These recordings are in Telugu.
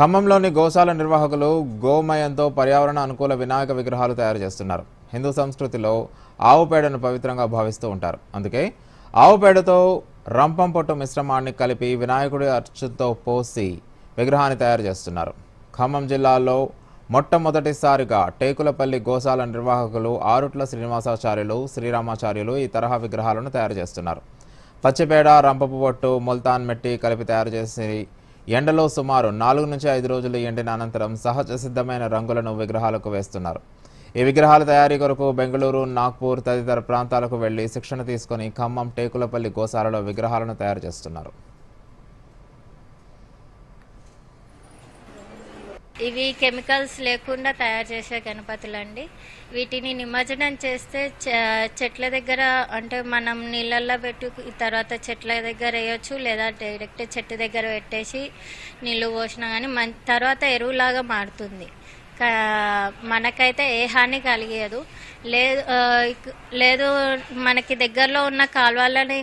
ఖమ్మంలోని గోశాల నిర్వాహకులు గోమయంతో పర్యావరణ అనుకూల వినాయక విగ్రహాలు తయారు చేస్తున్నారు. హిందూ సంస్కృతిలో ఆవు పేడను పవిత్రంగా భావిస్తూ ఉంటారు. అందుకే ఆవు పేడతో రంపం పొట్టు మిశ్రమాన్ని కలిపి వినాయకుడి అర్చుతో పోసి విగ్రహాన్ని తయారు చేస్తున్నారు. ఖమ్మం జిల్లాలో మొట్టమొదటిసారిగా టేకులపల్లి గోశాల నిర్వాహకులు ఆరుట్ల శ్రీనివాసాచార్యులు శ్రీరామాచార్యులు ఈ తరహా విగ్రహాలను తయారు చేస్తున్నారు. పచ్చిపేడ రంపపు పొట్టు ముల్తాన్ మెట్టి కలిపి తయారు చేసి ఎండలో సుమారు నాలుగు నుంచి ఐదు రోజులు ఎండిన అనంతరం సహజ సిద్ధమైన రంగులను విగ్రహాలకు వేస్తున్నారు. ఈ విగ్రహాల తయారీ కొరకు బెంగళూరు నాగ్పూర్ తదితర ప్రాంతాలకు వెళ్ళి శిక్షణ తీసుకొని ఖమ్మం టేకులపల్లి గోశాలలో విగ్రహాలను తయారు చేస్తున్నారు. ఇవి కెమికల్స్ లేకుండా తయారు చేసే గణపతులు అండి వీటిని నిమజ్జనం చేస్తే చెట్ల దగ్గర అంటే మనం నీళ్ళల్లో పెట్టు తర్వాత చెట్ల దగ్గర వేయొచ్చు లేదా డైరెక్ట్ చెట్టు దగ్గర పెట్టేసి నీళ్ళు పోసినా కానీ మన్ తర్వాత ఎరువులాగా మారుతుంది. మనకైతే ఏ హాని కలిగేదు లేదు లేదు మనకి దగ్గరలో ఉన్న కాలువలని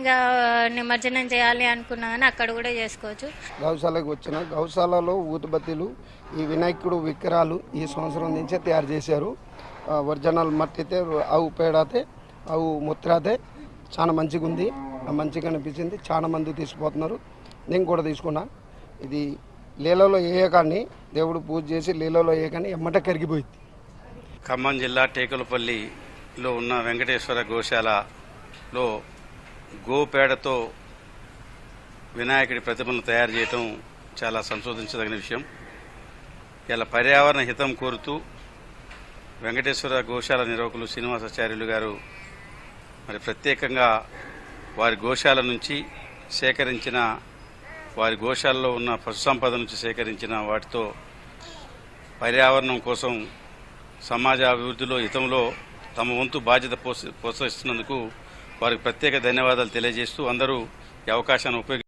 నిమజ్జనం చేయాలి అనుకున్నా కానీ అక్కడ కూడా చేసుకోవచ్చు. గౌశాలకు వచ్చిన గౌశాలలో ఊతుబత్తిలు ఈ వినాయకుడు విగ్రహాలు ఈ సంవత్సరం నుంచే తయారు చేశారు. ఒరిజినల్ మట్టితే ఆవు పేడతే ఆవు ముత్రాతే చాలా మంచిగా ఉంది మంచిగా అనిపించింది. చాలా మంది తీసుకుపోతున్నారు. నేను కూడా తీసుకున్నా. ఇది లీలలో వేయకాన్ని దేవుడు పూజ చేసి లీలలో వేయకాన్ని ఎమ్మట కరిగిపోయింది. ఖమ్మం జిల్లా టేకులపల్లిలో ఉన్న వెంకటేశ్వర గోశాలలో గోపేడతో వినాయకుడి ప్రతిమను తయారు చేయటం చాలా సంశోధించదగిన విషయం. ఇలా పర్యావరణ హితం కోరుతూ వెంకటేశ్వర గోశాల నిర్వాహకులు శ్రీనివాసాచార్యులు గారు మరి ప్రత్యేకంగా వారి గోశాల నుంచి సేకరించిన వారి గోశాలలో ఉన్న పశు సంపద నుంచి సేకరించిన వాటితో పర్యావరణం కోసం సమాజ అభివృద్ధిలో హితంలో తమ వంతు బాధ్యత పోష- ప్రోత్సహిస్తున్నందుకు వారికి ప్రత్యేక ధన్యవాదాలు తెలియజేస్తూ అందరూ ఈ అవకాశాన్ని ఉపయోగి